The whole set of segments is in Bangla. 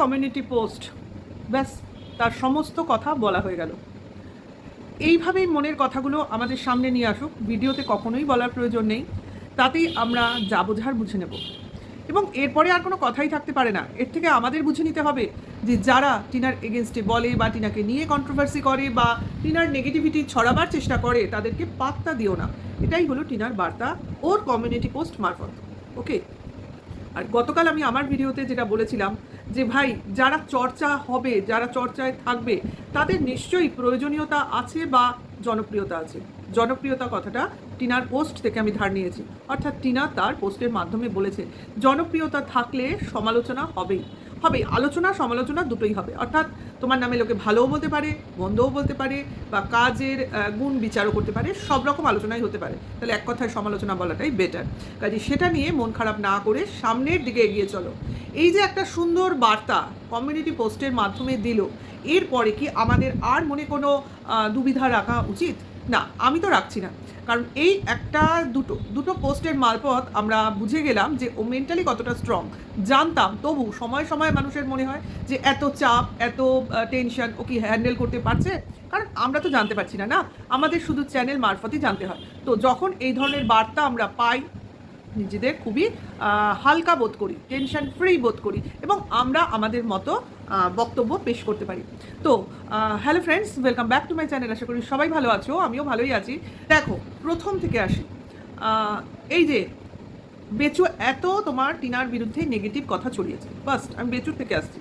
কমিউনিটি পোস্ট ব্যাস, তার সমস্ত কথা বলা হয়ে গেল। এইভাবেই মনের কথাগুলো আমাদের সামনে নিয়ে আসুক। ভিডিওতে কখনোই বলার প্রয়োজন নেই। তাতেই আমরা যা বোঝার বুঝে নেব। এবং এরপরে আর কোনো কথাই থাকতে পারে না। এর থেকে আমাদের বুঝে নিতে হবে যে যারা টিনার এগেনস্টে বলে বা টিনাকে নিয়ে কন্ট্রোভার্সি করে বা টিনার নেগেটিভিটি ছড়াবার চেষ্টা করে, তাদেরকে পাত্তা দিও না। এটাই হলো টিনার বার্তা ওর কমিউনিটি পোস্ট মারফত। ওকে আর গতকাল আমি আমার ভিডিওতে যেটা বলেছিলাম যে ভাই, যারা চর্চা হবে, যারা চর্চায় থাকবে, তাদের নিশ্চয়ই প্রয়োজনীয়তা আছে বা জনপ্রিয়তা আছে। জনপ্রিয়তা কথাটা টিনার পোস্ট থেকে আমি ধার নিয়েছি। অর্থাৎ টিনা তার পোস্টের মাধ্যমে বলেছে, জনপ্রিয়তা থাকলে সমালোচনা হবেই। হবে, আলোচনা, সমালোচনা দুটোই হবে। অর্থাৎ তোমার নামে লোকে ভালোও বলতে পারে, মন্দও বলতে পারে বা কাজের গুণ বিচারও করতে পারে, সব রকম আলোচনাই হতে পারে। তাহলে এক কথায় সমালোচনা বলাটাই বেটার কাজে সেটা নিয়ে মন খারাপ না করে সামনের দিকে এগিয়ে চলো। এই যে একটা সুন্দর বার্তা কমিউনিটি পোস্টের মাধ্যমে দিল, এরপরে কি আমাদের আর মনে কোনো দুবিধা রাখা উচিত? না, আমি তো রাখছি না। কারণ এই একটা, দুটো দুটো পোস্টের মারফত আমরা বুঝে গেলাম যে ও মেন্টালি কতটা স্ট্রং জানতাম, তবু সময় সময় মানুষের মনে হয় যে এত চাপ, এত টেনশন ও কি হ্যান্ডেল করতে পারছে? কারণ আমরা তো জানতে পারছি না না? আমাদের শুধু চ্যানেল মারফতই জানতে হয়। তো যখন এই ধরনের বার্তা আমরা পাই নিজেদের খুবই হালকা বোধ করি টেনশন ফ্রি বোধ করি এবং আমরা আমাদের মতো বক্তব্য পেশ করতে পারি। তো hello friends welcome back to my channel আশা করি সবাই ভালো আছো, আমিও ভালোই আছি। দেখো, প্রথম থেকে আসি। এই যে, বেচু এত তোমার টিনার বিরুদ্ধে নেগেটিভ কথা ছড়িয়েছে। ফার্স্ট আমি বেচুর থেকে আসছি।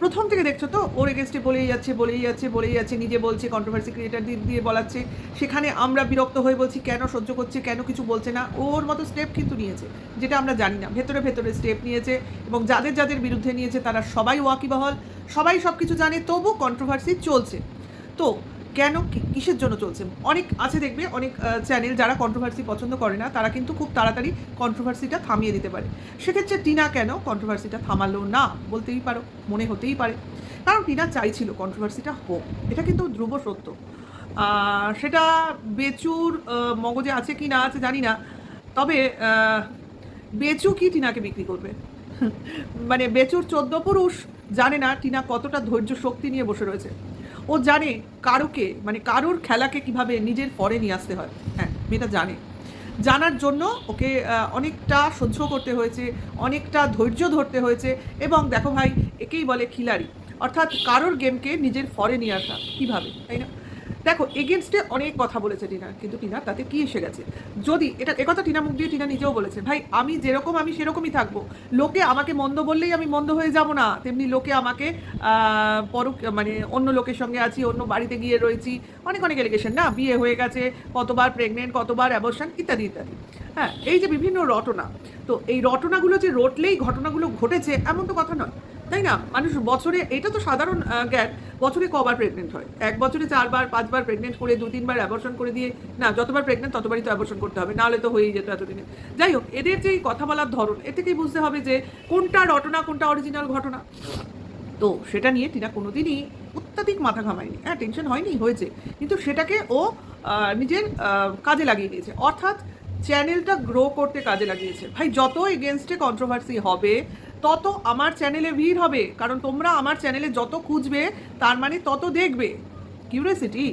প্রথম থেকে দেখছ তো? ওর এগেনস্টে বলেই যাচ্ছে বলেই যাচ্ছে বলেই যাচ্ছে, নিজে বলছে কন্ট্রোভার্সি ক্রিয়েটার দিয়ে বলাচ্ছে। সেখানে আমরা বিরক্ত হয়ে বলছি, কেন সহ্য করছে, কেন কিছু বলছে না? ওর মতো স্টেপ কিন্তু নিয়েছে, যেটা আমরা জানি না। ভেতরে ভেতরে স্টেপ নিয়েছে এবং যাদের যাদের বিরুদ্ধে নিয়েছে তারা সবাই ওয়াকিবহল, সবাই সব কিছু জানে তবু কন্ট্রোভার্সি চলছে। তো কেন কিসের জন্য চলছে? অনেক আছে দেখবে, অনেক চ্যানেল যারা কন্ট্রোভার্সি পছন্দ করে না, তারা কিন্তু খুব তাড়াতাড়ি কন্ট্রোভার্সিটা থামিয়ে দিতে পারে। সেক্ষেত্রে টিনা কেন কন্ট্রোভার্সিটা থামালো না? বলতেই পারো, মনে হতেই পারে। কারণ টিনা চাইছিল কন্ট্রোভার্সিটা হোক। এটা কিন্তু ধ্রুব সত্য। সেটা বেচুর মগজে আছে কি না আছে জানি না। তবে বেচু কি টিনাকে বিক্রি করবে? মানে বেচুর চোদ্দ পুরুষ জানে না টিনা কতটা ধৈর্য শক্তি নিয়ে বসে রয়েছে। ও জানে কারোকে মানে কারোর খেলাকে কীভাবে নিজের পরে নিয়ে আসতে হয়। হ্যাঁ মেয়েটা জানে। জানার জন্য ওকে অনেকটা সহ্য করতে হয়েছে, অনেকটা ধৈর্য ধরতে হয়েছে এবং দেখো ভাই, একেই বলে খিলাড়ি। অর্থাৎ কারোর গেমকে নিজের ফরে নিয়ে আসা, কীভাবে, তাই না? দেখো এগেনস্টে অনেক কথা বলেছে টিনা, কিন্তু টিনা তাতে কি এসে গেছে? যদি, এটা, একথা টিনা মুখ দিয়ে টিনা নিজেও বলেছে, ভাই, আমি যেরকম আমি সেরকমই থাকব। লোকে আমাকে মন্দ বললেই আমি মন্দ হয়ে যাব না। তেমনি লোকে আমাকে পর মানে অন্য লোকের সঙ্গে আছি, অন্য বাড়িতে গিয়ে রয়েছি। অনেক অনেক এলিগেশন না? বিয়ে হয়ে গেছে, কতবার প্রেগনেন্ট কতবার অ্যাবর্শন ইত্যাদি ইত্যাদি। হ্যাঁ এই যে বিভিন্ন রটনা, তো এই রটনাগুলো যে রটলেই ঘটনাগুলো ঘটেছে, এমন তো কথা নয়। তাই না? মানুষ বছরে, এটা তো সাধারণ জ্ঞান, বছরে কবার প্রেগনেন্ট হয়। এক বছরে চারবার, পাঁচবার প্রেগনেন্ট করে, দু, তিনবার অ্যাবর্শন করে দিয়ে, না, যতবার প্রেগনেন্ট ততবারই তো অ্যাবর্শন করতে হবে, নাহলে তো হয়েই যেত এতদিনে। যাই হোক, এদের যে কথা বলার ধরন, এ থেকেই বুঝতে হবে যে কোনটা রটনা, কোনটা অরিজিনাল ঘটনা। তো সেটা নিয়ে টিনা কোনোদিনই অত্যাধিক মাথা ঘামায়নি। হ্যাঁ টেনশন হয়নি, হয়েছে। কিন্তু সেটাকে ও নিজের কাজে লাগিয়ে দিয়েছে। অর্থাৎ চ্যানেলটা গ্রো করতে কাজে লাগিয়েছে। ভাই যত এগেনস্টে কন্ট্রোভার্সি হবে তত আমার চ্যানেলে ভিড় হবে, কারণ তোমরা আমার চ্যানেলে যত খুঁজবে, তার মানে তত দেখবে। কিউরিয়াসিটি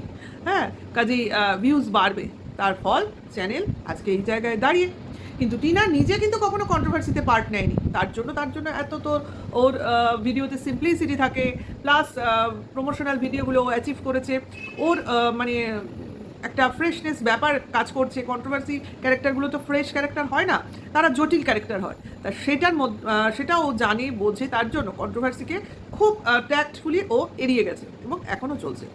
হ্যাঁ? কাজেই ভিউজ বাড়বে। তার ফল চ্যানেল আজকে এই জায়গায় দাঁড়িয়ে। কিন্তু টিনা নিজে কিন্তু কখনো কন্ট্রোভার্সিতে পার্ট নেয়নি। তার জন্য তার জন্য এত তোর ওর ভিডিওতে সিম্পলিসিটি থাকে প্লাস প্রমোশনাল ভিডিওগুলো অ্যাচিভ করেছে। ওর মানে একটা ফ্রেশনেস ব্যাপার কাজ করছে কন্ট্রোভার্সি ক্যারেক্টারগুলো তো ফ্রেশ ক্যারেক্টার হয় না, তারা জটিল ক্যারেক্টার হয়। তা সেটার সেটা ও জানে, বোঝে তার জন্য কন্ট্রোভার্সিকে খুব ট্যাক্টফুলি ও এড়িয়ে গেছে এবং এখনও চলছে।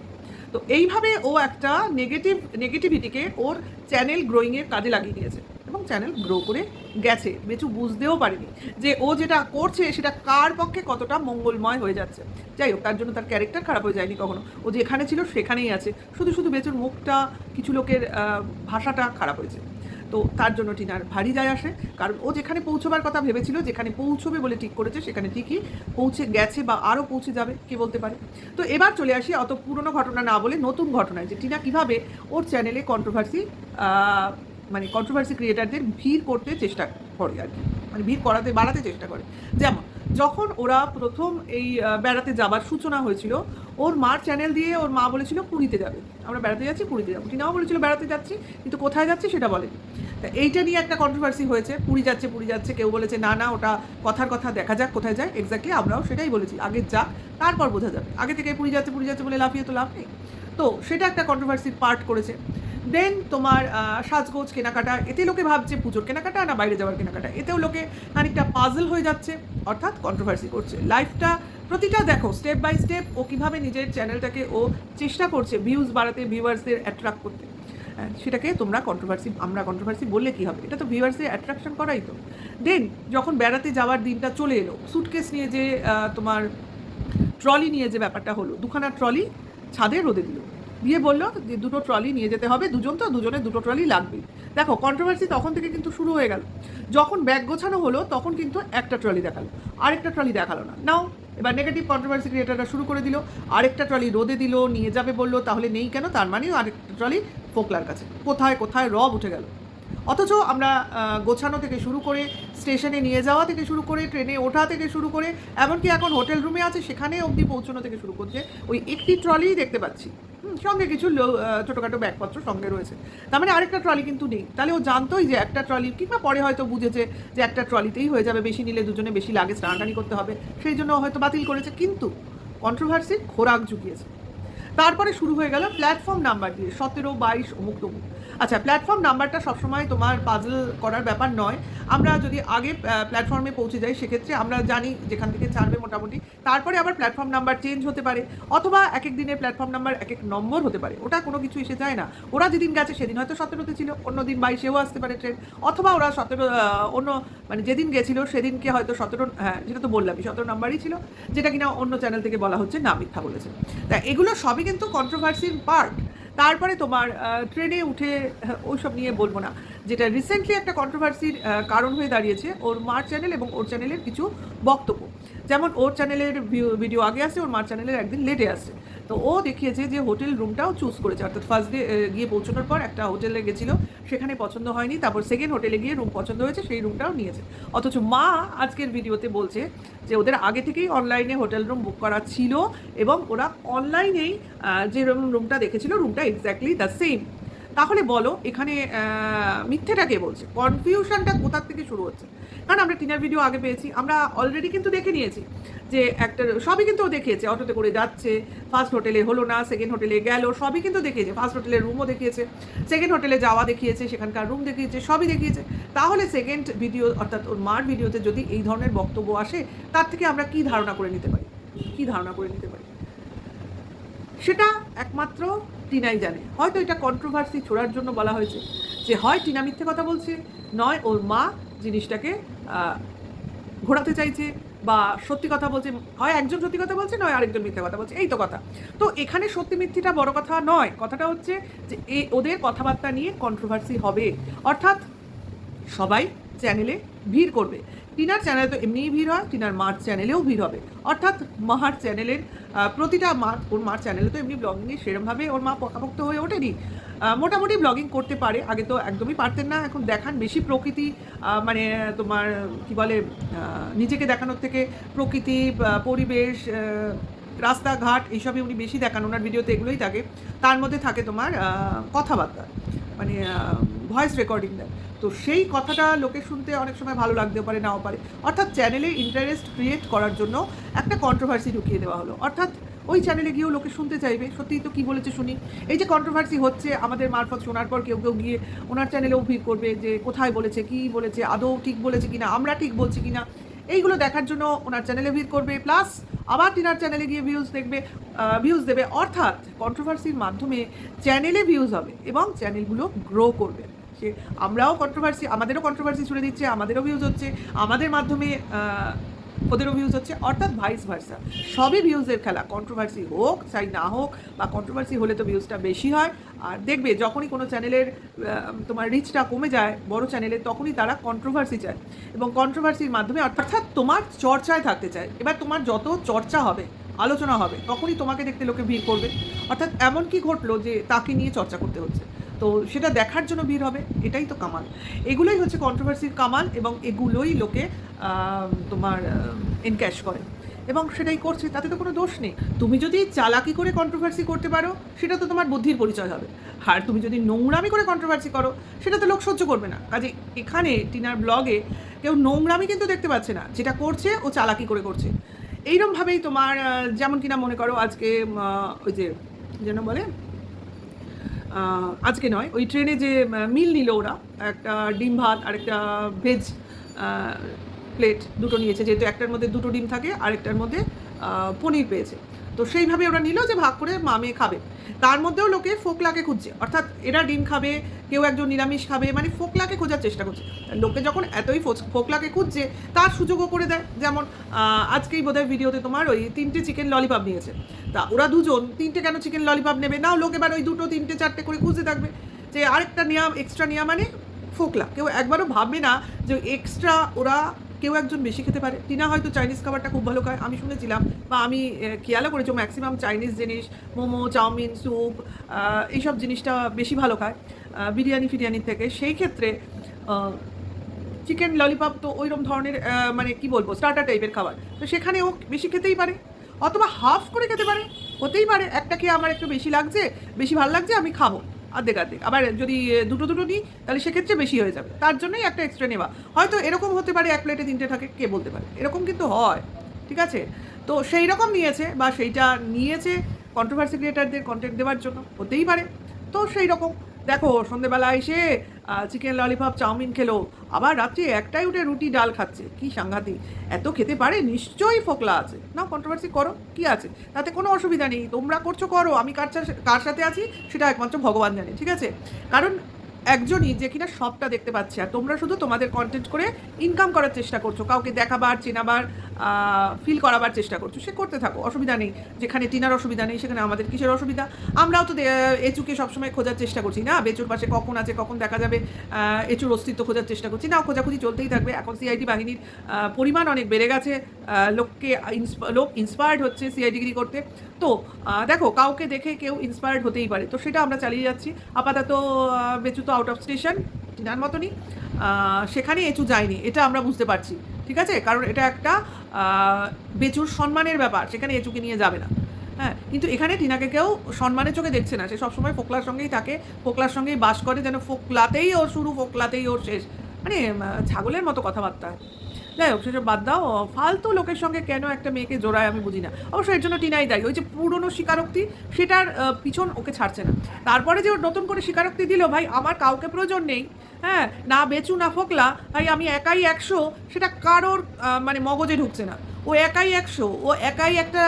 তো এইভাবে ও একটা নেগেটিভ নেগেটিভিটিকে ওর চ্যানেল গ্রোয়িংয়ের কাজে লাগিয়ে দিয়েছে। এবং চ্যানেল গ্রো করে গেছে, বেচু বুঝতেও পারেনি যে ও যেটা করছে সেটা কার পক্ষে কতটা মঙ্গলময় হয়ে যাচ্ছে। যাই হোক, তার জন্য তার ক্যারেক্টার খারাপ হয়ে যায়নি কখনো। ও যেখানে ছিল সেখানেই আছে। শুধু শুধু বেচুর মুখটা, কিছু লোকের ভাষাটা খারাপ হয়েছে। তো তার জন্য টিনার ভারী যায় আসে। কারণ ও যেখানে পৌঁছবার কথা ভেবেছিল, যেখানে পৌঁছবে বলে ঠিক করেছে, সেখানে ঠিকই পৌঁছে গেছে বা আরও পৌঁছে যাবে, কে বলতে পারে। তো এবার চলে আসি অত পুরনো ঘটনা না বলে নতুন ঘটনায়, যে টিনা কীভাবে ওর চ্যানেলে কন্ট্রোভার্সি মানে কন্ট্রোভার্সি ক্রিয়েটারদের ভিড় করতে চেষ্টা করে আর কি। মানে ভিড় করাতে, বাড়াতে চেষ্টা করে। যেমন, যখন ওরা প্রথম এই বেড়াতে যাবার সূচনা হয়েছিল, ওর মার চ্যানেল দিয়ে ওর মা বলেছিল পুরীতে যাবে। আমরা বেড়াতে যাচ্ছি, পুরীতে যাব। টিনাও বলেছিল বেড়াতে যাচ্ছি, কিন্তু কোথায় যাচ্ছি সেটা বলেনি। তা এইটা নিয়ে একটা কন্ট্রোভার্সি হয়েছে। পুরী যাচ্ছে পুরী যাচ্ছে, কেউ বলেছে, না না, ওটা কথার কথা, দেখা যাক কোথায় যায়। এক্স্যাক্টলি আমরাও সেটাই বলেছি। আগে যাক, তারপর বোঝা যাবে। আগে থেকে পুরী যাচ্ছে পুরী যাচ্ছে বলে লাফিয়ে তো লাভ নেই। তো সেটা একটা কন্ট্রোভার্সির পার্ট করেছে। দেন তোমার সাজগোজ, কেনাকাটা, এতে লোকে ভাবছে পুজোর কেনাকাটা না বাইরে যাওয়ার কেনাকাটা। এতেও লোকে খানিকটা পাজল হয়ে যাচ্ছে, অর্থাৎ কন্ট্রোভার্সি করছে। লাইফটা প্রতিটা দেখো স্টেপ বাই স্টেপ ও কীভাবে নিজের চ্যানেলটাকে ও চেষ্টা করছে ভিউজ বাড়াতে ভিউয়ার্সদের অ্যাট্রাক্ট করতে। সেটাকে তোমরা কন্ট্রোভার্সি আমরা কন্ট্রোভার্সি বললে কি হবে? এটা তো ভিউয়ার্সদের অ্যাট্রাকশন করাই তো। দেন যখন বেড়াতে যাওয়ার দিনটা চলে এলো সুটকেস নিয়ে যে তোমার ট্রলি নিয়ে যে ব্যাপারটা হলো, দুখানা ট্রলি ছাদে রোদে দিল। দিয়ে বলল যে দুটো ট্রলি নিয়ে যেতে হবে, দুজন তো, দুজনে দুটো ট্রলি লাগবে। দেখো কন্ট্রোভার্সি তখন থেকে কিন্তু শুরু হয়ে গেল। যখন ব্যাগ গোছানো হলো, তখন কিন্তু একটা ট্রলি দেখাল, আরেকটা ট্রলি দেখাল না। নাও, এবার নেগেটিভ কন্ট্রোভার্সি ক্রিয়েটাররা শুরু করে দিল, আরেকটা ট্রলি রোদে দিল, নিয়ে যাবে বলল, তাহলে নেই কেন? তার মানেও আরেকটা ট্রলি ফোকলার কাছে। কোথায় কোথায়, রব উঠে গেল। অথচ আমরা গোছানো থেকে শুরু করে স্টেশনে নিয়ে যাওয়া থেকে শুরু করে ট্রেনে ওঠা থেকে শুরু করে এমনকি এখন হোটেল রুমে আছে, সেখানে অবধি পৌঁছানো থেকে শুরু করছে। ওই একটি ট্রলিই দেখতে পাচ্ছি। সঙ্গে কিছু ছোটোখাটো ব্যাগপত্র সঙ্গে রয়েছে। তার মানে আরেকটা ট্রলি কিন্তু নেই। তাহলে ও জানতোই যে একটা ট্রলি, কিংবা পরে হয়তো বুঝেছে যে একটা ট্রলিতেই হয়ে যাবে, বেশি নিলে দুজনে বেশি লাগে টানাটানি করতে হবে। সেই জন্য হয়তো বাতিল করেছে, কিন্তু কন্ট্রোভার্সি খোরাক জুগিয়েছে। তারপরে শুরু হয়ে গেল প্ল্যাটফর্ম নাম্বার দিয়ে, সতেরো, বাইশ, অমুক তমুক। আচ্ছা প্ল্যাটফর্ম নাম্বারটা সবসময় তোমার পাজল করার ব্যাপার নয়। আমরা যদি আগে প্ল্যাটফর্মে পৌঁছে যাই, সেক্ষেত্রে আমরা জানি যেখান থেকে ছাড়বে মোটামুটি। তারপরে আবার প্ল্যাটফর্ম নাম্বার চেঞ্জ হতে পারে, অথবা এক এক দিনের প্ল্যাটফর্ম নাম্বার এক এক নম্বর হতে পারে। ওটা কোনো কিছু এসে যায় না। ওরা যেদিন গেছে, সেদিন হয়তো সতেরোতে ছিল, অন্য দিন বাইশেও আসতে পারে ট্রেন অথবা ওরা সতেরো অন্য মানে যেদিন গেছিল, সেদিনকে হয়তো সতেরো হ্যাঁ যেটা তো বললামই, সতেরো নাম্বারই ছিল, যেটা কিনা অন্য চ্যানেল থেকে বলা হচ্ছে, না মিথ্যা বলেছে। তা এগুলো সবই কিন্তু কন্ট্রোভার্সির পার্ট তারপরে তোমার ট্রেনে উঠে ওই ওইসব নিয়ে বলব না। যেটা রিসেন্টলি একটা কন্ট্রোভার্সির কারণ হয়ে দাঁড়িয়েছে, ওর মার চ্যানেল এবং ওর চ্যানেলের কিছু বক্তব্য। যেমন ওর চ্যানেলের ভিডিও আগে আসছে ওর মার চ্যানেলের একদিন লেটে আসছে তো ও দেখিয়েছে যে হোটেল রুমটাও চুজ করেছে। অর্থাৎ ফার্স্ট ডে গিয়ে পৌঁছানোর পর একটা হোটেলে গেছিল, সেখানে পছন্দ হয়নি, তারপর সেকেন্ড হোটেলে গিয়ে রুম পছন্দ হয়েছে, সেই রুমটাও নিয়েছে। অথচ মা আজকের ভিডিওতে বলছে যে ওদের আগে থেকেই অনলাইনে হোটেল রুম বুক করা ছিল এবং ওরা অনলাইনেই যে রুম রুমটা দেখেছিল রুমটা এক্স্যাক্টলি দ্য সেম তাহলে বলো, এখানে মিথ্যেটা কে বলছে? কনফিউশনটা কোথার থেকে শুরু হচ্ছে? কারণ আমরা টিনার ভিডিও আগে পেয়েছি। আমরা অলরেডি কিন্তু দেখে নিয়েছি যে একটা সবই কিন্তু দেখিয়েছে। অটোতে করে যাচ্ছে ফার্স্ট হোটেলে হলো না সেকেন্ড হোটেলে গেল, সবই কিন্তু দেখিয়েছে। ফার্স্ট হোটেলের রুমও দেখিয়েছে সেকেন্ড হোটেলে যাওয়া দেখিয়েছে, সেখানকার রুম দেখিয়েছে, সবই দেখিয়েছে। তাহলে সেকেন্ড ভিডিও অর্থাৎ ওর মার ভিডিওতে যদি এই ধরনের বক্তব্য আসে, তার থেকে আমরা কি ধারণা করে নিতে পারি? কি ধারণা করে নিতে পারি? সেটা একমাত্র টিনাই জানে। হয়তো এটা কন্ট্রোভার্সি ছোড়ার জন্য বলা হয়েছে যে, হয় টিনা মিথ্যে কথা বলছে, নয় ওর মা জিনিসটাকে ঘোরাতে চাইছে বা সত্যি কথা বলছে, হয় একজন সত্যি কথা বলছে, নয় আরেকজন মিথ্যা কথা বলছে, এই তো কথা। তো এখানে সত্যি মিথ্যিটা বড় কথা নয়, কথাটা হচ্ছে যে এ, ওদের কথাবার্তা নিয়ে কন্ট্রোভার্সি হবে। অর্থাৎ সবাই চ্যানেলে ভিড় করবে। টিনার চ্যানেলে তো এমনিই ভিড় হয়, টিনার মার চ্যানেলেও ভিড় হবে। অর্থাৎ মাহার চ্যানেলের প্রতিটা মা ওর মার চ্যানেলে তো এমনি ব্লগিংয়ে সেরমভাবে ওর মা পকাপোক্ত হয়ে ওঠেনি। মোটামুটি ব্লগিং করতে পারে, আগে তো একদমই পারতেন না, এখন দেখান বেশি প্রকৃতি মানে তোমার, কি বলে নিজেকে দেখানোর থেকে প্রকৃতি পরিবেশ রাস্তাঘাট, এইসবই উনি বেশি দেখান, ওনার ভিডিওতে এগুলোই থাকে। তার মধ্যে থাকে তোমার কথাবার্তা মানে ভয়েস রেকর্ডিং দেয়। তো সেই কথাটা লোকে শুনতে অনেক সময় ভালো লাগতেও পারে, নাও পারে। অর্থাৎ চ্যানেলে ইন্টারেস্ট ক্রিয়েট করার জন্য একটা কন্ট্রোভার্সি ঢুকিয়ে দেওয়া হলো। অর্থাৎ ওই চ্যানেলে গিয়েও লোকে শুনতে চাইবে, সত্যিই তো কী বলেছে শুনি? এই যে কন্ট্রোভার্সি হচ্ছে, আমাদের মারফত শোনার পর কেউ কেউ গিয়ে ওনার চ্যানেলেও ভিড় করবে যে কোথায় বলেছে, কী বলেছে, আদৌ ঠিক বলেছে কিনা, আমরা ঠিক বলছি কিনা এইগুলো দেখার জন্য ওনার চ্যানেলে ভিড় করবে, প্লাস আবার টিনার চ্যানেলে গিয়ে ভিউজ দেখবে ভিউজ দেবে। অর্থাৎ কন্ট্রোভার্সির মাধ্যমে চ্যানেলে ভিউজ হবে এবং চ্যানেলগুলো গ্রো করবে। সে আমরাও কন্ট্রোভার্সি আমাদেরও কন্ট্রোভার্সি ছুড়ে দিচ্ছে, আমাদেরও ভিউজ হচ্ছে। আমাদের মাধ্যমে ওদেরও ভিউজ হচ্ছে, অর্থাৎ ভাইস ভার্সা সবই ভিউজের খেলা। কন্ট্রোভার্সি হোক, চাই না হোক, বা কন্ট্রোভার্সি হলে তো ভিউজটা বেশি হয়। আর দেখবে, যখনই কোনো চ্যানেলের তোমার রিচটা কমে যায়, বড় চ্যানেলে তখনই তারা কন্ট্রোভার্সি চায়। এবং কন্ট্রোভার্সির মাধ্যমে, অর্থাৎ তোমার চর্চায় থাকতে চায়। এবার তোমার যত চর্চা হবে, আলোচনা হবে, তখনই তোমাকে দেখতে লোকে ভিড় করবে। অর্থাৎ এমন কি ঘটলো যে তাকে নিয়ে চর্চা করতে হচ্ছে? তো সেটা দেখার জন্য ভিড় হবে, এটাই তো কামাল। এগুলোই হচ্ছে কন্ট্রোভার্সির কামাল এবং এগুলোই লোকে তোমার এনক্যাশ করে। এবং সেটাই করছে, তাতে তো কোনো দোষ নেই। তুমি যদি চালাকি করে কন্ট্রোভার্সি করতে পারো, সেটা তো তোমার বুদ্ধির পরিচয় হবে। আর তুমি যদি নোংরামি করে কন্ট্রোভার্সি করো, সেটা তো লোক সহ্য করবে না। কাজে এখানে টিনার ব্লগে কেউ নোংরামি কিন্তু দেখতে পাচ্ছে না, যেটা করছে, ও চালাকি করে করছে। এইরমভাবেই তোমার যেমন কিনা মনে করো আজকে ওই যে, যেন বলে আজকে নয়, ওই ট্রেনে যে মিল নিল ওরা, একটা ডিম ভাত আর একটা ভেজ প্লেট দুটো নিয়েছে, যেহেতু একটার মধ্যে দুটো ডিম থাকে, আরেকটার মধ্যে পনির পেয়েছে। তো সেইভাবে ওরা নিল যে ভাগ করে মামে খাবে। তার মধ্যেও লোকে ফোকলাকে খুঁজছে। অর্থাৎ এরা ডিম খাবে, কেউ একজন নিরামিষ খাবে মানে ফোকলাকে খোঁজার চেষ্টা করছে। লোকে যখন এতই ফোকলাকে খুঁজছে, তার সুযোগও করে দেয়। যেমন আজকেই বোধহয় ভিডিওতে তোমার ওই তিনটে চিকেন ললিপপ নিয়েছে। তা ওরা দুজন, তিনটে কেন চিকেন ললিপপ নেবে? নাও লোক এবার ওই দুটো, তিনটে, চারটে করে খুঁজতে থাকবে যে আরেকটা নেওয়া এক্সট্রা নেওয়া মানে ফোকলা। কেউ একবারও ভাববে না যে এক্সট্রা ওরা কেউ একজন বেশি খেতে পারে। টিনা হয়তো চাইনিজ খাবারটা খুব ভালো খায়। আমি শুনেছিলাম বা আমি খেয়ালও করেছি ম্যাক্সিমাম চাইনিজ জিনিস, মোমো, চাউমিন স্যুপ এইসব জিনিসটা বেশি ভালো খায় বিরিয়ানি ফিরিয়ানি থেকে। সেই ক্ষেত্রে চিকেন ললিপপ তো ওইরকম ধরনের মানে কি বলব স্টার্টার টাইপের খাবার। তো সেখানে ও বেশি খেতেই পারে। অথবা হাফ করে খেতে পারে, হতেই পারে। একটা খেয়ে আমার একটু বেশি লাগছে, বেশি ভালো লাগছে, আমি খাব। অর্ধেক অর্ধেক আবার যদি দুটো দুটো নিই, তাহলে সেক্ষেত্রে বেশি হয়ে যাবে। তার জন্যই একটা এক্সট্রা নেওয়া। হয়তো এরকম হতে পারে এক প্লেটে তিনটে থাকে, কে বলতে পারে। এরকম কিন্তু হয়, ঠিক আছে? তো সেই রকম নিয়েছে, বা সেইটা নিয়েছে কন্ট্রোভার্সি ক্রিয়েটারদের কন্টেন্ট দেওয়ার জন্য, হতেই পারে। তো সেই রকম। দেখো, সন্ধেবেলা এসে চিকেন ললিপপ চাউমিন খেলো। আবার রাত্রে একটাই উঠে রুটি, ডাল খাচ্ছে। কি সাংঘাতিক। এত খেতে পারে, নিশ্চয়ই ফোকলা আছে। না কন্ট্রোভার্সি করো, কি আছে? তাতে কোনো অসুবিধা নেই। তোমরা করছ, করো। আমি কার কার সাথে আছি, সেটা একমাত্র ভগবান জানে, ঠিক আছে? কারণ একজনই যে কিনা সবটা দেখতে পাচ্ছে। আর তোমরা শুধু তোমাদের কন্টেন্ট করে ইনকাম করার চেষ্টা করছ, কাউকে দেখাবার, চেনাবার ফিল করাবার চেষ্টা করছ, সে করতে থাকো, অসুবিধা নেই। যেখানে টিনার অসুবিধা নেই, সেখানে আমাদের কিসের অসুবিধা? আমরাও তো এচুকে সবসময় খোঁজার চেষ্টা করছি না? বেচুর পাশে কখন আছে, কখন দেখা যাবে? এচুর অস্তিত্ব খোঁজার চেষ্টা করছি না? খোঁজাখুঁজি চলতেই থাকবে। এখন সিআইডি বাহিনীর পরিমাণ অনেক বেড়ে গেছে। লোককে লোক ইন্সপায়ার্ড হচ্ছে সিআই ডিগ্রি করতে। তো দেখো, কাউকে দেখে কেউ ইন্সপায়ার্ড হতেই পারে। তো সেটা আমরা চালিয়ে যাচ্ছি। আপাতত বেচু আউট অফ স্টেশন চিনার মতনই সেখানে এঁচু যায়নি, এটা আমরা বুঝতে পারছি, ঠিক আছে? কারণ এটা একটা বেচুর সম্মানের ব্যাপার, সেখানে এঁচুকে নিয়ে যাবে না। হ্যাঁ কিন্তু এখানে টিনাকে কেউ সম্মানের চোখে দেখছে না, সে সবসময় ফোকলার সঙ্গেই থাকে, ফোকলার সঙ্গেই বাস করে, যেন ফোকলাতেই ওর শুরু, ফোকলাতেই ওর শেষ। মানে ছাগলের মতো কথাবার্তা। যাই হোক, সেসব বাদ দাও। ফালতু লোকের সঙ্গে কেন একটা মেয়েকে জোড়ায় আমি বুঝি না। অবশ্য এর জন্য টিনাই দায়ী। ওই যে পুরনো স্বীকারোক্তি, সেটার পিছন ওকে ছাড়ছে না। তারপরে যে ওর নতুন করে স্বীকারোক্তি দিল, ভাই, আমার কাউকে প্রয়োজন নেই। হ্যাঁ না বেচু, না ফোকলা, ভাই, আমি একাই একশো, সেটা কারোর মানে মগজে ঢুকছে না। ও একাই একশো, ও একাই একটা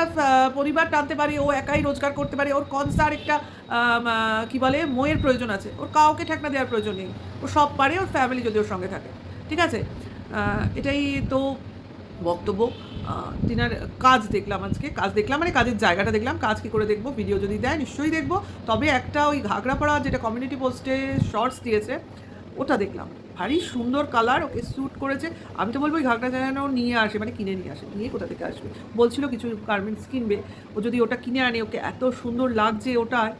পরিবার টানতে পারে, ও একাই রোজগার করতে পারে, ওর কনসার একটা কি বলে মোয়ের প্রয়োজন আছে। ওর কাউকে ঠেকনা দেওয়ার প্রয়োজন নেই। ও সব পারে, ওর ফ্যামিলি যদি ওর সঙ্গে থাকে। ঠিক আছে? এটাই তো বক্তব্য। টিনার কাজ দেখলাম আজকে, কাজ দেখলাম মানে কাজের জায়গাটা দেখলাম, কাজ কি করে দেখব ভিডিও যদি দেয় নিশ্চয়ই দেখব। তবে একটা ওই ঘাগড়াপাড়া যেটা কমিউনিটি পোস্টে শর্টস দিয়েছে, ওটা দেখলাম। ভারী সুন্দর কালার ওকে স্যুট করেছে। আমি তো বলব ওই ঘাগড়া যেন নিয়ে আসে মানে কিনে নিয়ে আসে, নিয়ে কোথা থেকে আসবে? বলছিল কিছু গার্মেন্টস কিনবে। ও যদি ওটা কিনে আনে, ওকে এত সুন্দর লাগছে ওটায়।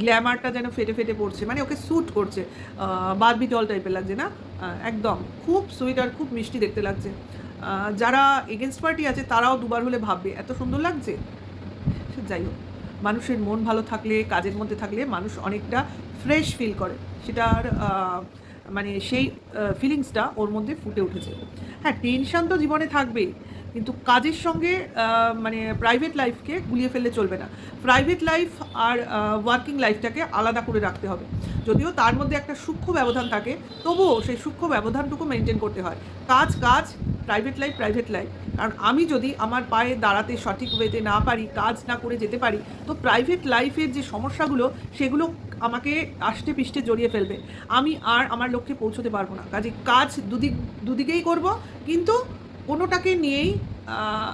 গ্ল্যামারটা যেন ফেটে ফেটে পড়ছে মানে ওকে স্যুট করছে বারবি ডল টাইপের লাগছে না? একদম। খুব সুইট আর খুব মিষ্টি দেখতে লাগছে। যারা এগেনস্ট পার্টি আছে, তারাও দুবার হলে ভাববে, এত সুন্দর লাগছে? সে যাই হোক, মানুষের মন ভালো থাকলে, কাজের মধ্যে থাকলে মানুষ অনেকটা ফ্রেশ ফিল করে। সেটার মানে সেই ফিলিংসটা ওর মধ্যে ফুটে উঠেছে। হ্যাঁ টেনশন তো জীবনে থাকবেই। কিন্তু কাজের সঙ্গে মানে প্রাইভেট লাইফকে গুলিয়ে ফেললে চলবে না। প্রাইভেট লাইফ আর ওয়ার্কিং লাইফটাকে আলাদা করে রাখতে হবে। যদিও তার মধ্যে একটা সূক্ষ্ম ব্যবধান থাকে, তবুও সেই সূক্ষ্ম ব্যবধানটুকু মেনটেন করতে হয়। কাজ কাজ প্রাইভেট লাইফ প্রাইভেট লাইফ কারণ আমি যদি আমার পায়ে দাঁড়াতে সঠিক ওয়েতে না পারি, কাজ না করে যেতে পারি, তো প্রাইভেট লাইফের যে সমস্যাগুলো, সেগুলো আমাকে আষ্টে পিষ্টে জড়িয়ে ফেলবে। আমি আর আমার লক্ষ্যে পৌঁছতে পারব না। কাজে কাজ দুদিক, দুদিকেই করব, কিন্তু কোনোটাকে নিয়েই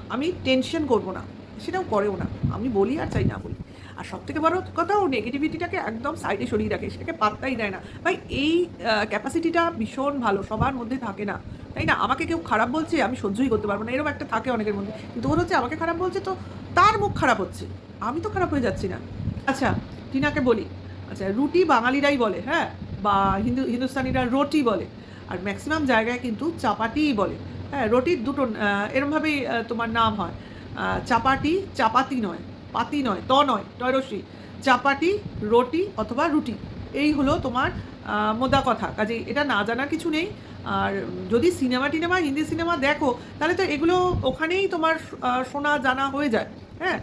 আমি টেনশন করব না। সেটাও করেও না। আমি বলি আর চাই না বলি। আর সব থেকে বড় কথা, ও নেগেটিভিটিটাকে একদম সাইডে সরিয়ে রাখে। সেটাকে পাত্তাই দেয় না। ভাই, এই ক্যাপাসিটিটা ভীষণ ভালো। সবার মধ্যে থাকে না। তাই না? আমাকে কেউ খারাপ বলছে, আমি সহ্যই করতে পারব না। এরকম একটা থাকে অনেকের মধ্যে। কিন্তু ওর হচ্ছে আমাকে খারাপ বলছে তো তার মুখ খারাপ হচ্ছে। আমি তো খারাপ হয়ে যাচ্ছি না। আচ্ছা টিনাকে বলি। আচ্ছা রুটি বাঙালিরাই বলে হ্যাঁ? বা হিন্দু, হিন্দুস্তানিরা রুটি বলে। আর ম্যাক্সিমাম জায়গায় কিন্তু চাপাটিই বলে। হ্যাঁ রুটির দুটো এরমভাবেই তোমার নাম হয়। চাপাটি চাপাতি নয়, পাতি নয়, ত নয় টয়রসি চাপাটি, রুটি অথবা রুটি। এই হলো তোমার মোদা কথা। কাজে এটা না জানার কিছু নেই। আর যদি সিনেমা টিনেমা, হিন্দি সিনেমা দেখো, তাহলে তো এগুলো ওখানেই তোমার শোনা জানা হয়ে যায়। হ্যাঁ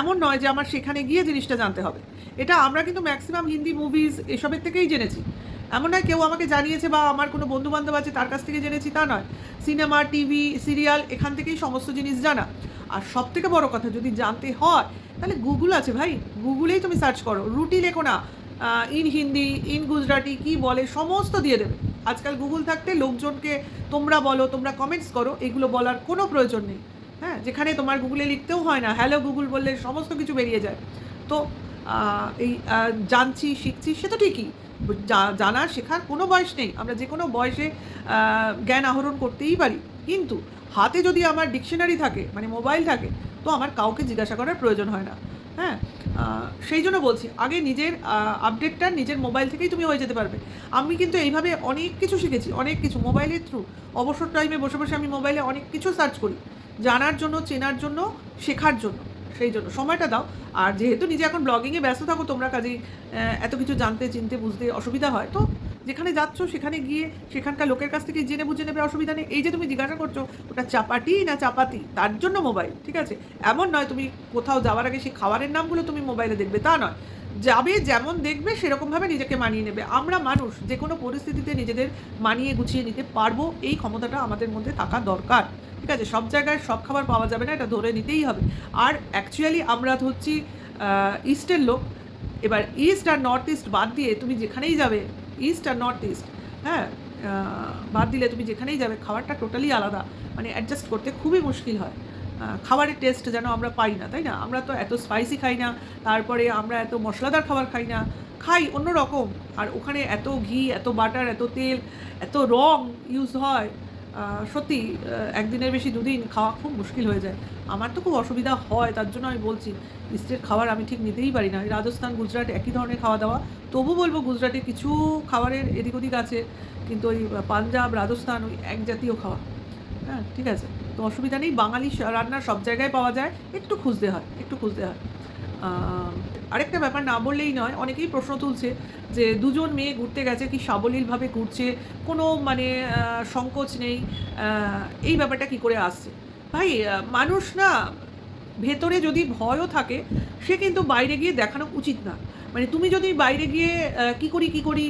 এমন নয় যে আমার সেখানে গিয়ে জিনিসটা জানতে হবে। এটা আমরা কিন্তু ম্যাক্সিমাম হিন্দি মুভিজ এসবের থেকেই জেনেছি। এমন নয়, কেউ আমাকে জানিয়েছে বা আমার কোনো বন্ধু বান্ধব আছে, তার কাছ থেকে জেনেছি, তা নয়। সিনেমা, টিভি, সিরিয়াল, এখান থেকেই সমস্ত জিনিস জানা। আর সব থেকে বড় কথা যদি জানতে হয়, তাহলে গুগল আছে ভাই। গুগলেই তুমি সার্চ করো। রুটি লেখো না। ইন হিন্দি ইন গুজরাটি কি বলে, সমস্ত দিয়ে দেবে। আজকাল গুগল থাকতে লোকজনকে তোমরা বলো, তোমরা কমেন্টস করো, এগুলো বলার কোনো প্রয়োজন নেই। হ্যাঁ যেখানে তোমার গুগলে লিখতেও হয় না। হ্যালো গুগল বললে সমস্ত কিছু বেরিয়ে যায়। তো এই জানছি, শিখছি, সে তো ঠিকই। জা- জানা শেখার কোনো বয়স নেই। আমরা যে কোনো বয়সে জ্ঞান আহরণ করতেই পারি। কিন্তু হাতে যদি আমার ডিকশনারি থাকে মানে মোবাইল থাকে, তো আমার কাউকে জিজ্ঞাসা করার প্রয়োজন হয় না। হ্যাঁ? সেই জন্য বলছি, আগে নিজের আপডেটটা নিজের মোবাইল থেকেই তুমি হয়ে যেতে পারবে। আমি কিন্তু এইভাবে অনেক কিছু শিখেছি, অনেক কিছু মোবাইলের থ্রু অবসর টাইমে বসে বসে আমি মোবাইলে অনেক কিছু সার্চ করি। জানার জন্য, চেনার জন্য, শেখার জন্য। সেই জন্য। সময়টা দাও। আর যেহেতু নিজে এখন ব্লগিংয়ে ব্যস্ত থাকো, তোমরা কাজেই এত কিছু জানতে, চিনতে, বুঝতে অসুবিধা হয়। তো যেখানে যাচ্ছ, সেখানে গিয়ে সেখানকার লোকের কাছ থেকে জেনে বুঝে নেবে, অসুবিধা নেই। এই যে তুমি জিজ্ঞাসা করছ, ওটা চাপাটি না চাপাতি? তার জন্য মোবাইল ঠিক আছে? এমন নয় তুমি কোথাও যাওয়ার আগে সেই খাবারের নামগুলো তুমি মোবাইলে দেখবে, তা নয়। যাবে, যেমন দেখবে, সেরকমভাবে নিজেকে মানিয়ে নেবে। আমরা মানুষ যে কোনো পরিস্থিতিতে নিজেদের মানিয়ে গুছিয়ে নিতে পারব, এই ক্ষমতাটা আমাদের মধ্যে থাকা দরকার। ঠিক আছে? সব জায়গায় সব খাবার পাওয়া যাবে না, এটা ধরে নিতেই হবে। আর অ্যাকচুয়ালি আমরা হচ্ছি ইস্টের লোক। এবার ইস্ট আর নর্থ ইস্ট বাদ দিয়ে তুমি যেখানেই যাবে ইস্ট আর নর্থ ইস্ট হ্যাঁ বাদ দিলে তুমি যেখানেই যাবে, খাবারটা টোটালি আলাদা। মানে অ্যাডজাস্ট করতে খুবই মুশকিল হয়। খাবারের টেস্ট যেন আমরা পাই না, তাই না? আমরা তো এত স্পাইসি খাই না, তারপরে আমরা এত মশলাদার খাবার খাই না, খাই অন্য রকম। আর ওখানে এত ঘি, এত বাটার এত তেল, এত রং ইউজ হয় সত্যি একদিনের বেশি দুদিন খাওয়া খুব মুশকিল হয়ে যায়। আমার তো খুব অসুবিধা হয়, তার জন্য আমি বলছি, ইস্টের খাবার আমি ঠিক নিতেই পারি না। রাজস্থান, গুজরাট একই ধরনের খাওয়া দাওয়া। তবু বলব গুজরাটে কিছু খাবারের এদিক ওদিক আছে, কিন্তু ওই পাঞ্জাব, রাজস্থান, ওই এক জাতীয় খাওয়া। হ্যাঁ ঠিক আছে। তো অসুবিধা নেই, বাঙালি রান্না সব জায়গায় পাওয়া যায়। একটু খুঁজতে হয়, একটু খুঁজতে হয়। আরেকটা ব্যাপার না বললেই নয়, অনেকেই প্রশ্ন তুলছে যে দুজন মেয়ে ঘুরতে গেছে কি সাবলীলভাবে ঘুরছে, কোনো মানে সংকোচ নেই এই ব্যাপারটা কি করে আসছে? ভাই মানুষ না, ভেতরে যদি ভয়ও থাকে, সে কিন্তু বাইরে গিয়ে দেখানো উচিত না। মানে তুমি যদি বাইরে গিয়ে কি করি কি করি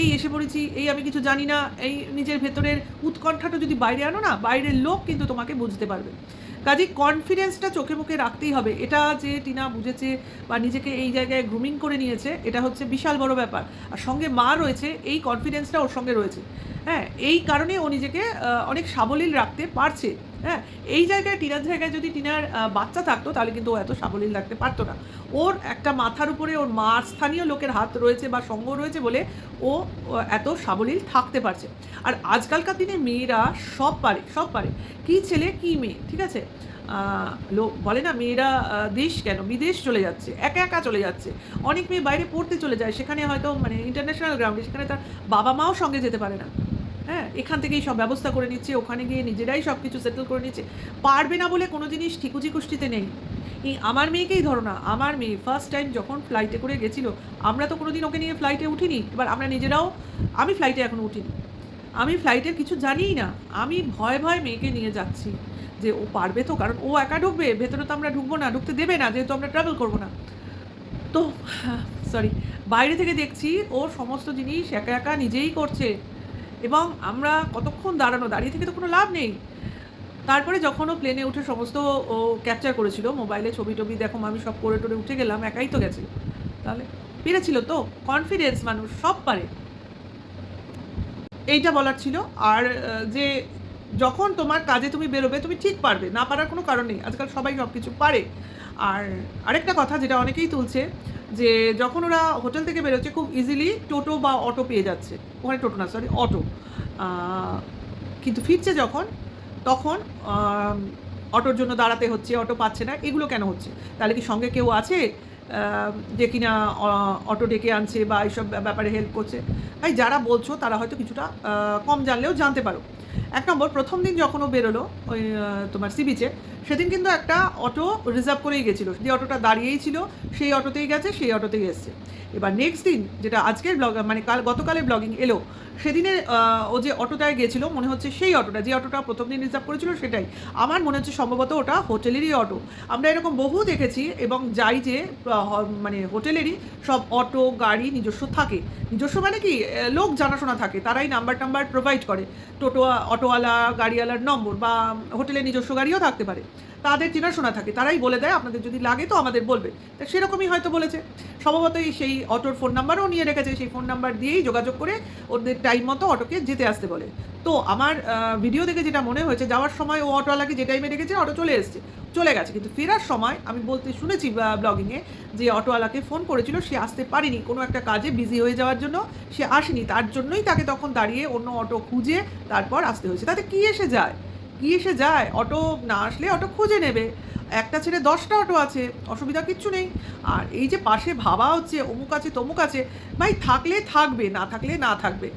এই এসে পড়েছি, এই আমি কিছু জানি না, এই নিজের ভেতরের উৎকণ্ঠাটা যদি বাইরে আনো না, বাইরের লোক কিন্তু তোমাকে বুঝতে পারবে। কাজে কনফিডেন্সটা চোখে মুখে রাখতেই হবে। এটা যে টিনা বুঝেছে বা নিজেকে এই জায়গায় গ্রুমিং করে নিয়েছে, এটা হচ্ছে বিশাল বড় ব্যাপার। আর সঙ্গে মা রয়েছে, এই কনফিডেন্সটা ওর সঙ্গে রয়েছে। হ্যাঁ এই কারণে ও নিজেকে অনেক সাবলীল রাখতে পারছে। হ্যাঁ এই জায়গায় টিনার জায়গায় যদি টিনার বাচ্চা থাকতো, তাহলে কিন্তু ও এত সাবলীল রাখতে পারতো না। ওর একটা মাথার উপরে ওর মার স্থানীয় লোকের হাত রয়েছে বা সঙ্গ রয়েছে বলে ও এত সাবলীল থাকতে পারছে। আর আজকালকার দিনে মেয়েরা সব পারে সব পারে। কি ছেলে, কি মেয়ে, ঠিক আছে? লোক বলে না, মেয়েরা দেশ কেন? বিদেশ চলে যাচ্ছে, একা একা চলে যাচ্ছে। অনেক মেয়ে বাইরে পড়তে চলে যায়, সেখানে হয়তো মানে ইন্টারন্যাশনাল গ্রাউন্ডে সেখানে তার বাবা মাও সঙ্গে যেতে পারে না। হ্যাঁ এখান থেকেই সব ব্যবস্থা করে নিচ্ছে, ওখানে গিয়ে নিজেরাই সব কিছু সেটেল করে নিচ্ছে। পারবে না বলে কোনো জিনিস ঠিকুচি কুষ্টিতে নেই। এই আমার মেয়েকেই ধরো না, আমার মেয়ে ফার্স্ট টাইম যখন ফ্লাইটে করে গেছিল, আমরা তো কোনো দিন ওকে নিয়ে ফ্লাইটে উঠিনি, এবার আমরা নিজেরাও, আমি ফ্লাইটে এখনও উঠিনি। আমি ফ্লাইটের কিছু জানিই না, আমি ভয় ভয় মেয়েকে নিয়ে যাচ্ছি। যে ও পারবে তো, কারণ ও একা ঢুকবে, ভেতরে তো আমরা ঢুকবো না, ঢুকতে দেবে না, যেহেতু আমরা ট্রাভেল করব না। তো সরি বাইরে থেকে দেখছি, ও সমস্ত জিনিস একা একা নিজেই করছে। এবং আমরা কতক্ষণ দাঁড়ানো, দাঁড়িয়ে থেকে তো কোনো লাভ নেই। তারপরে যখন ও প্লেনে উঠে সমস্ত ও ক্যাপচার করেছিল মোবাইলে ছবি টবি, দেখো আমি সব করে টোরে উঠে গেলাম, একাই তো গেছে। তাহলে পেরেছিল তো? কনফিডেন্স মানুষ সব পারে। এইটা বলার ছিল। আর যে যখন তোমার কাজে তুমি বেরোবে, তুমি ঠিক পারবে। না পারার কোনো কারণ নেই। আজকাল সবাই সব কিছু পারে। আর আরেকটা কথা যেটা অনেকেই তুলছে, যে যখন ওরা হোটেল থেকে বেরোচ্ছে, খুব ইজিলি টোটো বা অটো পেয়ে যাচ্ছে। ওখানে টোটো না সরি অটো। কিন্তু ফিরছে যখন, তখন অটোর জন্য দাঁড়াতে হচ্ছে, অটো পাচ্ছে না, এগুলো কেন হচ্ছে? তাহলে কি সঙ্গে কেউ আছে যে কিনা অটো ডেকে আনছে বা এইসব ব্যাপারে হেল্প করছে? ভাই, যারা বলছো, তারা হয়তো কিছুটা কম জানলেও জানতে পারো। এক নম্বর, প্রথম দিন যখন ও বেরোলো, ওই তোমার সি বিচে, সেদিন কিন্তু একটা অটো রিজার্ভ করেই গেছিল। যে অটোটা দাঁড়িয়েই ছিল, সেই অটোতেই গেছে, সেই অটোতেই এসছে। এবার নেক্সট দিন যেটা আজকের ব্লগ মানে কাল, গতকালের ব্লগিং এলো সেদিনে ও যে অটোটায় গেছিল, মনে হচ্ছে সেই অটোটা, যে অটোটা প্রথম দিন রিজার্ভ করেছিল সেটাই। আমার মনে হচ্ছে সম্ভবত ওটা হোটেলেরই অটো। আমরা এরকম বহু দেখেছি এবং যাই যে মানে হোটেলেরই সব অটো, গাড়ি নিজস্ব থাকে। নিজস্ব মানে কি লোক জানাশোনা থাকে, তারাই নাম্বার টাম্বার প্রোভাইড করে। টোটো অটোওয়ালা, গাড়িওয়ালার নম্বর বা হোটেলে নিজস্ব গাড়িও থাকতে পারে। তাদের চেনাশোনা থাকে, তারাই বলে দেয়, আপনাদের যদি লাগে তো আমাদের বলবে। তা সেরকমই হয়তো বলেছে। সম্ভবতই সেই অটোর ফোন নাম্বারও নিয়ে রেখেছে, সেই ফোন নাম্বার দিয়েই যোগাযোগ করে ওদের টাইম মতো অটোকে যেতে আসতে বলে। তো আমার ভিডিও দেখে যেটা মনে হয়েছে, যাওয়ার সময় ও অটোওয়ালাকে যে টাইমে রেখেছে অটো চলে এসছে। চলে গেছে। কিন্তু ফেরার সময় আমি বলতে শুনেছি ব্লগিংয়ে যে অটোওয়ালাকে ফোন করেছিল, সে আসতে পারেনি। কোনো একটা কাজে বিজি হয়ে যাওয়ার জন্য সে আসেনি। তার জন্যই তাকে তখন দাঁড়িয়ে অন্য অটো খুঁজে তারপর আসতে হয়েছে। তাতে কি এসে যায়? কি এসে যায়, অটো না আসলে অটো খুঁজে নেবে। একটা ছেড়ে দশটা অটো আছে, অসুবিধা কিচ্ছু নেই। আর এই যে পাশে ভাবা হচ্ছে, অমুক আছে, তমুক আছে, ভাই থাকলে থাকবে, না থাকলে না থাকবে।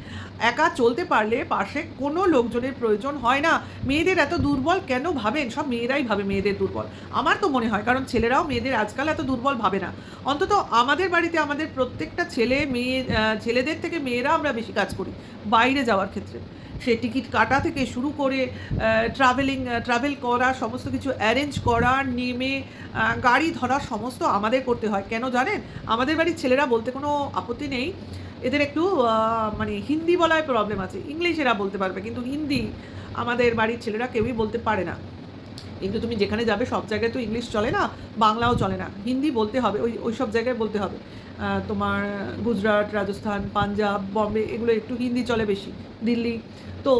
একা চলতে পারলে পাশে কোনো লোকজনের প্রয়োজন হয় না। মেয়েদের এত দুর্বল কেন ভাবেন? সব মেয়েরাই ভাবে মেয়েদের দুর্বল। আমার তো মনে হয়, কারণ ছেলেরাও মেয়েদের আজকাল এত দুর্বল ভাবে না। অন্তত আমাদের বাড়িতে আমাদের প্রত্যেকটা ছেলে, মেয়ে ছেলেদের থেকে মেয়েরা আমরা বেশি কাজ করি, বাইরে যাওয়ার ক্ষেত্রে। সে টিকিট কাটা থেকে শুরু করে ট্রাভেলিং ট্রাভেল করা, সমস্ত কিছু অ্যারেঞ্জ করা, নেমে গাড়ি ধরা, সমস্ত আমাদের করতে হয়। কেন জানেন? আমাদের বাড়ির ছেলেরা বলতে কোনো আপত্তি নেই। এদের একটু মানে হিন্দি বলায় প্রবলেম আছে। ইংলিশ এরা বলতে পারবে, কিন্তু হিন্দি আমাদের বাড়ির ছেলেরা কেউই বলতে পারে না। কিন্তু তুমি যেখানে যাবে, সব জায়গায় তো ইংলিশ চলে না, বাংলাও চলে না। হিন্দি বলতে হবে, ওই ওই সব জায়গায় বলতে হবে। তোমার গুজরাট, রাজস্থান, পাঞ্জাব, বম্বে, এগুলো একটু হিন্দি চলে বেশি, দিল্লি। তো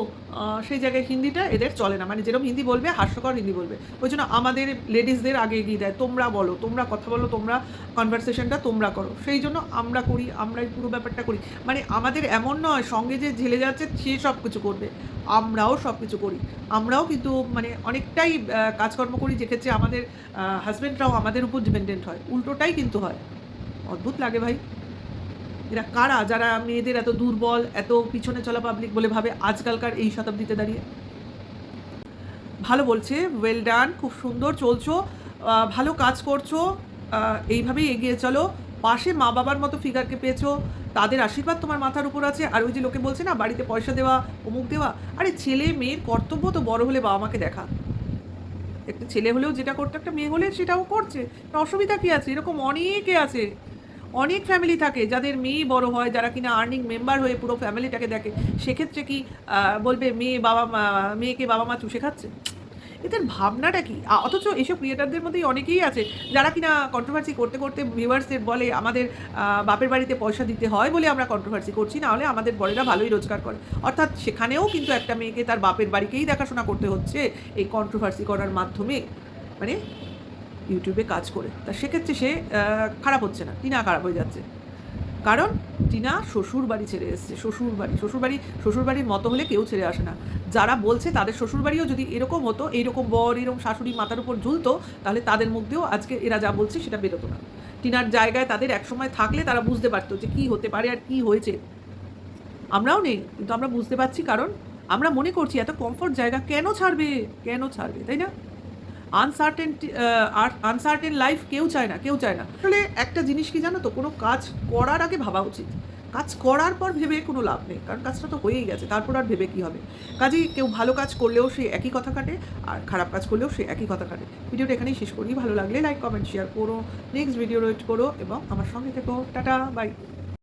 সেই জায়গায় হিন্দিটা এদের চলে না। মানে যেরকম হিন্দি বলবে, হাস্যকর হিন্দি বলবে। ওই জন্য আমাদের লেডিসদের আগে এগিয়ে দেয়, তোমরা বলো, তোমরা কথা বলো, তোমরা কনভারসেশনটা তোমরা করো। সেই জন্য আমরা করি, আমরাই পুরো ব্যাপারটা করি। মানে আমাদের এমন নয়, সঙ্গে যে ঝেলে যাচ্ছে, সে সব কিছু করবে। আমরাও সব কিছু করি। আমরাও কিন্তু মানে অনেকটাই কাজকর্ম করি, যেক্ষেত্রে আমাদের হাজব্যান্ডরাও আমাদের উপর ডিপেন্ডেন্ট হয়। উল্টোটাই কিন্তু হয়। অদ্ভুত লাগে ভাই। এরা কারা? যারা মেয়েদের এত দুর্বল, এত পিছনে চলা পাবলিক বলে ভাবে আজকালকার এই শতাব্দীতে দাঁড়িয়ে? ভালো বলছে ওয়েল ডান খুব সুন্দর, চলছো ভালো কাজ করছ এইভাবেই এগিয়ে চলো। পাশে মা বাবার মতো ফিগারকে পেয়েছ, তাদের আশীর্বাদ তোমার মাথার উপর আছে, আর ওই যে লোকে বলছে না, বাড়িতে পয়সা দেওয়া, অমুক দেওয়া, আরে ছেলে মেয়ের কর্তব্য তো বড় হলে বাবা মাকে দেখা। একটা ছেলে হলেও যেটা করতো একটা মেয়ে হলে সেটাও করছে অসুবিধা কি আছে? এরকম অনেকে আছে। অনেক ফ্যামিলি থাকে, যাদের মেয়ে বড় হয়, যারা কিনা আর্নিং মেম্বার হয়ে পুরো ফ্যামিলিটাকে দেখে, সেক্ষেত্রে কি বলবে মেয়ে বাবা মা, মেয়েকে বাবা মা চুষে খাচ্ছে? এদের ভাবনাটা কি? অথচ এইসব ক্রিয়েটারদের মধ্যেই অনেকেই আছে, যারা কিনা কন্ট্রোভার্সি করতে করতে ভিউয়ার্সদের বলে, আমাদের বাপের বাড়িতে পয়সা দিতে হয় বলে আমরা কন্ট্রোভার্সি করছি, না হলে আমাদের বড়েরা ভালোই রোজগার করে। অর্থাৎ সেখানেও কিন্তু একটা মেয়েকে তার বাপের বাড়িকেই দেখাশোনা করতে হচ্ছে, এই কন্ট্রোভার্সি করার মাধ্যমে। মানে ইউটিউবে কাজ করে। তা সেক্ষেত্রে সে খারাপ হচ্ছে না। টিনা খারাপ হয়ে যাচ্ছে। কারণ টিনা শ্বশুর বাড়ি ছেড়ে এসছে শ্বশুর বাড়ি শ্বশুর বাড়ি শ্বশুর বাড়ির মতো হলে কেউ ছেড়ে আসে না। যারা বলছে তাদের শ্বশুর বাড়িও যদি এরকম হতো এইরকম বর, এরকম শাশুড়ি মাথার উপর ঝুলতো, তাহলে তাদের মধ্যেও আজকে এরা যা বলছে সেটা বেরোতো না। টিনার জায়গায় তাদের একসময় থাকলে তারা বুঝতে পারতো যে কি হতে পারে আর কি হয়েছে। আমরাও নেই, কিন্তু আমরা বুঝতে পারছি কারণ আমরা মনে করছি এত কমফোর্ট জায়গা কেন ছাড়বে? কেন ছাড়বে? তাই না? আনসার্টেন আনসার্টেন লাইফ কেউ চায় না, কেউ চায় না। আসলে একটা জিনিস কি জানো তো, কোনো কাজ করার আগে ভাবা উচিত। কাজ করার পর ভেবে কোনো লাভ নেই, কারণ কাজটা তো হয়েই গেছে, তারপর আর ভেবে কী হবে? কাজেই কেউ ভালো কাজ করলেও সে একই কথা কাটে, আর খারাপ কাজ করলেও সে একই কথা কাটে। ভিডিওটা এখানেই শেষ করি, ভালো লাগলে লাইক কমেন্ট শেয়ার করো নেক্সট ভিডিও ওয়েট করো, এবং আমার সঙ্গে থেকো, টাটা বাই